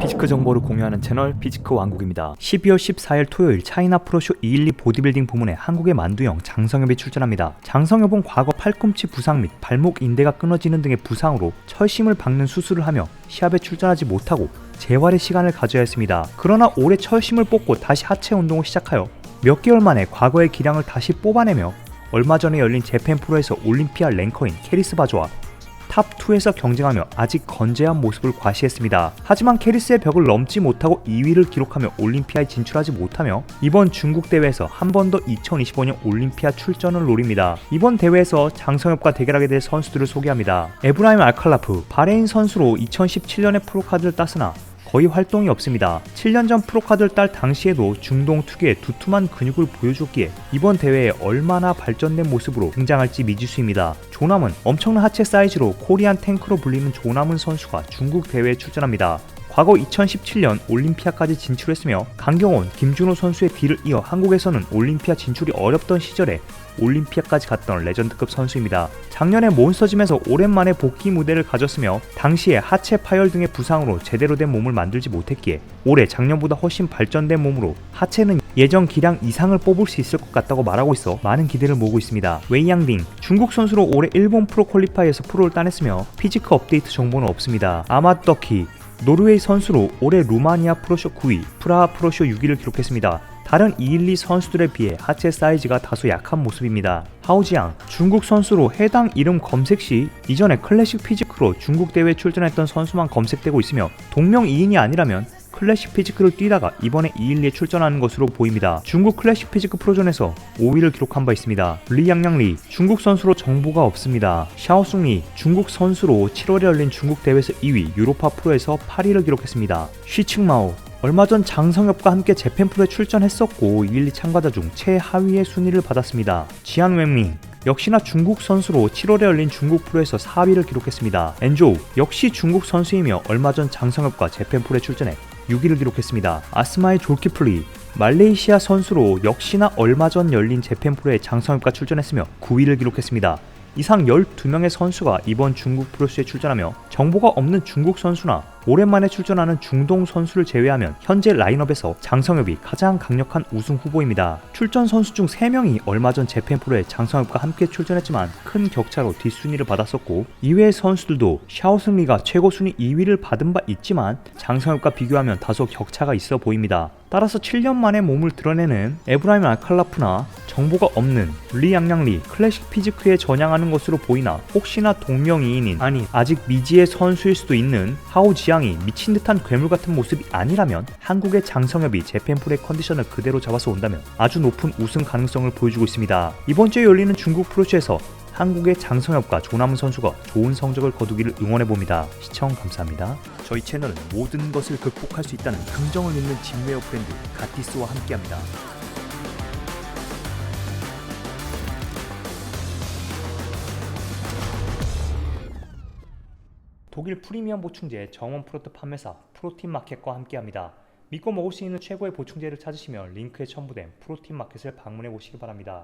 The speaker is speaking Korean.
피지크 정보를 공유하는 채널 피지크 왕국입니다. 12월 14일 토요일 차이나 프로쇼 212 보디빌딩 부문에 한국의 만두형 장성엽이 출전합니다. 장성엽은 과거 팔꿈치 부상 및 발목 인대가 끊어지는 등의 부상으로 철심을 박는 수술을 하며 시합에 출전하지 못하고 재활의 시간을 가져야 했습니다. 그러나 올해 철심을 뽑고 다시 하체 운동을 시작하여 몇 개월 만에 과거의 기량을 다시 뽑아내며 얼마 전에 열린 재팬 프로에서 올림피아 랭커인 캐리스 바조와 탑2에서 경쟁하며 아직 건재한 모습을 과시했습니다. 하지만 캐리스의 벽을 넘지 못하고 2위를 기록하며 올림피아에 진출하지 못하며 이번 중국 대회에서 한 번 더 2025년 올림피아 출전을 노립니다. 이번 대회에서 장성엽과 대결하게 될 선수들을 소개합니다. 에브라임 알칼라프, 바레인 선수로 2017년에 프로카드를 땄으나 거의 활동이 없습니다. 7년 전 프로카드를 딸 당시에도 중동 특유의 두툼한 근육을 보여줬기에 이번 대회에 얼마나 발전된 모습으로 등장할지 미지수입니다. 조남은 엄청난 하체 사이즈로 코리안 탱크로 불리는 조남은 선수가 중국 대회에 출전합니다. 과거 2017년 올림피아까지 진출했으며 강경원, 김준호 선수의 뒤를 이어 한국에서는 올림피아 진출이 어렵던 시절에 올림피아까지 갔던 레전드급 선수입니다. 작년에 몬스터짐에서 오랜만에 복귀 무대를 가졌으며 당시에 하체 파열 등의 부상으로 제대로 된 몸을 만들지 못했기에 올해 작년보다 훨씬 발전된 몸으로 하체는 예전 기량 이상을 뽑을 수 있을 것 같다고 말하고 있어 많은 기대를 모으고 있습니다. 웨이양딩 중국 선수로 올해 일본 프로 퀄리파이에서 프로를 따냈으며 피지크 업데이트 정보는 없습니다. 아마더키 노르웨이 선수로 올해 루마니아 프로쇼 9위, 프라하 프로쇼 6위를 기록했습니다. 다른 212 선수들에 비해 하체 사이즈가 다소 약한 모습입니다. 하오지양, 중국 선수로 해당 이름 검색 시 이전에 클래식 피지크로 중국 대회에 출전했던 선수만 검색되고 있으며 동명 이인이 아니라면 클래식 피지크를 뛰다가 이번에 212에 출전하는 것으로 보입니다. 중국 클래식 피지크 프로전에서 5위를 기록한 바 있습니다. 리양양리 중국 선수로 정보가 없습니다. 샤오숭리 중국 선수로 7월에 열린 중국 대회에서 2위, 유로파 프로에서 8위를 기록했습니다. 쉬칭마오 얼마 전 장성엽과 함께 재팬 프로에 출전했었고 212 참가자 중 최하위의 순위를 받았습니다. 지안 웽밍 역시나 중국 선수로 7월에 열린 중국 프로에서 4위를 기록했습니다. 엔조우 역시 중국 선수이며 얼마 전 장성엽과 재팬 프로에 출전해 6위를 기록했습니다. 아스마의 졸키플리 말레이시아 선수로 역시나 얼마 전 열린 재팬 프로에 장성엽과 출전했으며 9위를 기록했습니다. 이상 12명의 선수가 이번 중국 프로스에 출전하며 정보가 없는 중국 선수나 오랜만에 출전하는 중동 선수를 제외하면 현재 라인업에서 장성엽이 가장 강력한 우승 후보입니다. 출전 선수 중 3명이 얼마 전 재팬 프로에 장성엽과 함께 출전했지만 큰 격차로 뒷순위를 받았었고 이외의 선수들도 샤오승리가 최고 순위 2위를 받은 바 있지만 장성엽과 비교하면 다소 격차가 있어 보입니다. 따라서 7년 만에 몸을 드러내는 에브라임 알칼라프나 정보가 없는 리양양리 클래식 피지크에 전향하는 것으로 보이나 혹시나 동명이인인 아니 아직 미지의 선수일 수도 있는 하오지양이 미친 듯한 괴물 같은 모습이 아니라면 한국의 장성엽이 재팬풀의 컨디션을 그대로 잡아서 온다면 아주 높은 우승 가능성을 보여주고 있습니다. 이번 주에 열리는 중국 프로쇼에서 한국의 장성엽과 조남은 선수가 좋은 성적을 거두기를 응원해 봅니다. 시청 감사합니다. 저희 채널은 모든 것을 극복할 수 있다는 긍정을 믿는 진웨어 브랜드 가티스와 함께합니다. 독일 프리미엄 보충제 정원 프로트 판매사 프로틴 마켓과 함께합니다. 믿고 먹을 수 있는 최고의 보충제를 찾으시면 링크에 첨부된 프로틴 마켓을 방문해 보시기 바랍니다.